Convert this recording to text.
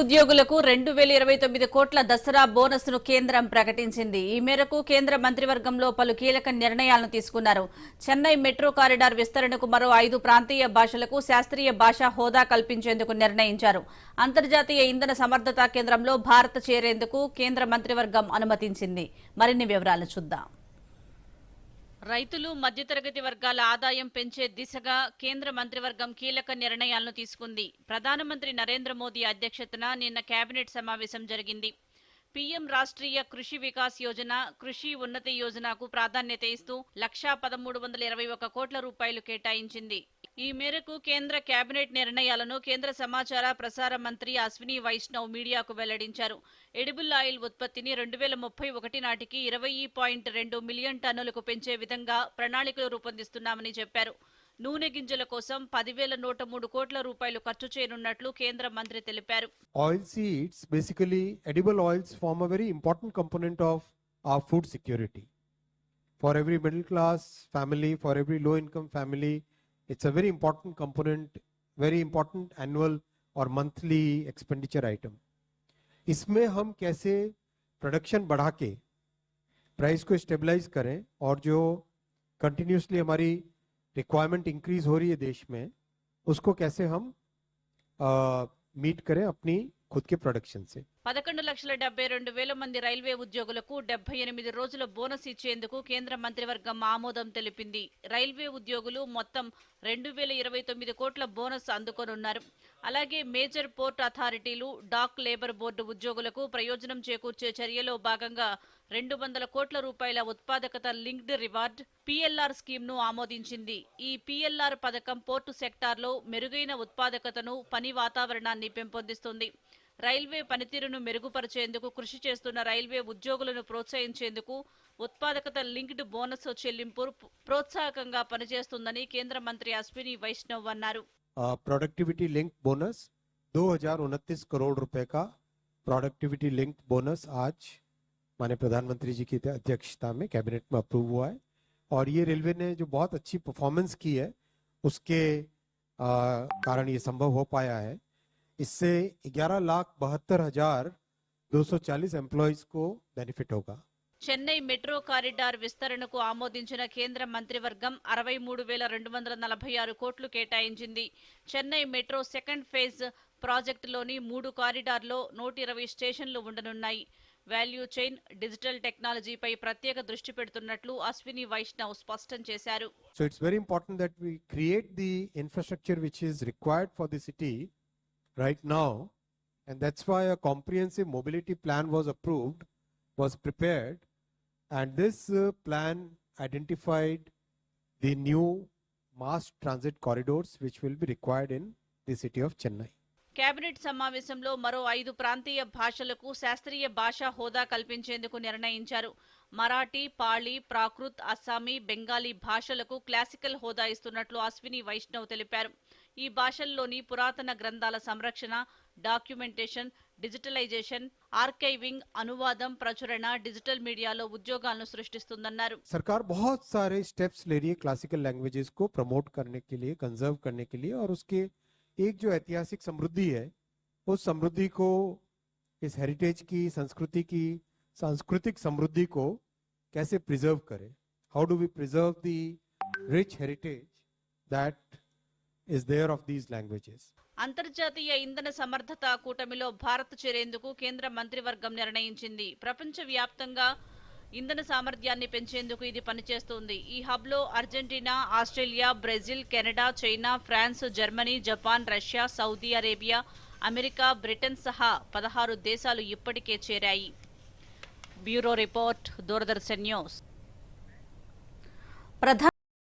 ఉద్యోగులకు రెండు వేల ఇరవై తొమ్మిది కోట్ల దసరా బోనస్ను కేంద్రం ప్రకటించింది. ఈ మేరకు కేంద్ర మంత్రివర్గంలో పలు కీలక నిర్ణయాలను తీసుకున్నారు. చెన్నై మెట్రో కారిడార్ విస్తరణకు మరో ఐదు ప్రాంతీయ భాషలకు శాస్త్రీయ భాషా హోదా కల్పించేందుకు నిర్ణయించారు. అంతర్జాతీయ ఇంధన సమర్థతా కేంద్రంలో భారత్ చేరేందుకు కేంద్ర మంత్రివర్గం అనుమతించింది. మరిన్ని వివరాలు చూద్దాం. రైతులు మధ్యతరగతి వర్గాల ఆదాయం పెంచే దిశగా కేంద్ర మంత్రివర్గం కీలక నిర్ణయాలను తీసుకుంది. ప్రధానమంత్రి నరేంద్ర మోదీ అధ్యక్షతన నిన్న కేబినెట్ సమావేశం జరిగింది. పీఎం రాష్ట్రీయ కృషి వికాస్ యోజన కృషి ఉన్నతి యోజనకు ప్రాధాన్యత ఇస్తూ లక్షా పదమూడు వందల ఇరవై ఒక కోట్ల రూపాయలు కేటాయించింది. ఈ మేరకు కేంద్ర కేబినెట్ నిర్ణయాలను కేంద్ర సమాచార ప్రసార మంత్రి అశ్విని వైష్ణవ్ మీడియాకు వెల్లడించారు. ఎడిబుల్ ఆయిల్ ఉత్పత్తిని రెండు వేల ముప్పై ఒకటి నాటికి ఇరవై పాయింట్ రెండు మిలియన్ టన్నులకు పెంచే విధంగా ప్రణాళికలు రూపొందిస్తున్నామని చెప్పారు. నూనె గింజల కోసం పదివేల నూట మూడు కోట్ల రూపాయలు ఖర్చు చేయనున్నట్లు కేంద్ర మంత్రి తెలిపారు oil seeds basically edible oils form a very important component of our food security for every middle class family for every low income family it's a very important component very important annual or monthly expenditure item इसमें हम कैसे production बढ़ा के price को stabilise करें और जो continuously हमारी रिक्वायरमेंट इंक्रीज हो रही है देश में, उसको कैसे हम मीट करें अपनी खुद के प्रोडक्शन से? పదకొండు లక్షల డెబ్బై రెండు వేల మంది రైల్వే ఉద్యోగులకు డెబ్బై ఎనిమిది రోజుల బోనస్ ఇచ్చేందుకు కేంద్ర మంత్రివర్గం ఆమోదం తెలిపింది. రైల్వే ఉద్యోగులు మొత్తం రెండు వేల ఇరవై తొమ్మిది కోట్ల బోనస్ అందుకోనున్నారు. అలాగే మేజర్ పోర్ట్ అథారిటీలు డాక్ లేబర్ బోర్డు ఉద్యోగులకు ప్రయోజనం చేకూర్చే చర్యలో భాగంగా రెండు వందల కోట్ల రూపాయల ఉత్పాదకత లింక్డ్ రివార్డ్ పిఎల్ఆర్ స్కీమ్ను ఆమోదించింది. ఈ పిఎల్ఆర్ పథకం పోర్టు సెక్టార్లో మెరుగైన ఉత్పాదకతను పని వాతావరణాన్ని పెంపొందిస్తుంది. రైల్వే పనితీరును మెరుగుపరిచేందుకు కృషి చేస్తున్న రైల్వే ఉద్యోగులను ప్రోత్సహించేందుకు ఉత్పాదకత లింక్డ్ బోనస్ చెల్లింపు ప్రోత్సాహకంగా పనిచేస్తుందని కేంద్ర మంత్రి అశ్విని వైష్ణవ్ అన్నారు प्रोडक्टिविटी लिंक बोनस दो हजार उनतीस करोड़ रुपए का प्रोडक्टिविटी लिंक बोनस आज माननीय प्रधानमंत्री जी की अध्यक्षता में कैबिनेट में अप्रूव हुआ है और ये रेलवे ने जो बहुत अच्छी परफॉर्मेंस की है उसके आ, कारण ये संभव हो पाया है इससे ग्यारह लाख बहत्तर हजार दो सौ चालीस एम्प्लॉयज को बेनिफिट होगा చెన్నై మెట్రో కారిడార్ విస్తరణకు ఆమోదించిన కేంద్ర మంత్రివర్గం అరవై మూడు వేల రెండు వందల నలభై ఆరు కోట్లు కేటాయించింది చెన్నై మెట్రో సెకండ్ ఫేజ్ ప్రాజెక్టులోని మూడు కారిడార్లో నూట ఇరవై స్టేషన్లు ఉండనున్నాయి వాల్యూ చైన్ డిజిటల్ టెక్నాలజీపై ప్రత్యేక దృష్టి పెడుతున్నట్లు అశ్విని వైష్ణవ్ స్పష్టం చేశారు So it's very important that we create the infrastructure which is required for the city right now. And that's why a comprehensive mobility plan was approved, was prepared. And this uh, plan identified the new mass transit corridors which will be required in the city of Chennai. Cabinet సమావేశంలో మరో ఐదు ప్రాంతీయ భాషలకు శాస్త్రీయ భాషా హోదా కల్పించేందుకు నిర్ణయించారు మరాఠీ పాళీ ప్రాకృత్ అస్సామీ బెంగాలీ భాషలకు క్లాసికల్ హోదా ఇస్తున్నట్లు అశ్విని వైష్ణవ్ తెలిపారు ఈ భాషల్లోని పురాతన గ్రంథాల సంరక్షణ డాక్యుమెంటేషన్ డిజిటలైజేషన్ ఆర్కైవింగ్ అనువాదం ప్రచురణ డిజిటల్ మీడియాలో ఉద్యోగాలను సృష్టిస్తుందన్నారు सरकार बहुत सारे स्टेप्स ले रही है क्लासिकल लैंग्वेजेस को प्रमोट करने के लिए कंजर्व करने के लिए और उसके एक जो ऐतिहासिक समृद्धि है उस समृद्धि को इस हेरिटेज की संस्कृति की सांस्कृतिक समृद्धि को कैसे प्रिजर्व करें how do we preserve the rich heritage that is there of these languages. అంతర్జాతీయ ఇంధన సమర్థత కూటమిలో భారత్ చేరేందుకు కేంద్ర మంత్రివర్గం నిర్ణయించింది. ప్రపంచ వ్యాప్తంగా ఇంధన సామర్థ్యాన్ని పెంచేందుకు ఇది పనిచేస్తుంది. ఈ హబ్లో Argentina Australia Brazil Canada China France Germany Japan Russia Saudi Arabia America Britain సహా పదహారు దేశాలు ఇప్పటికే చేరాయి. Bureau report Doordarshan news.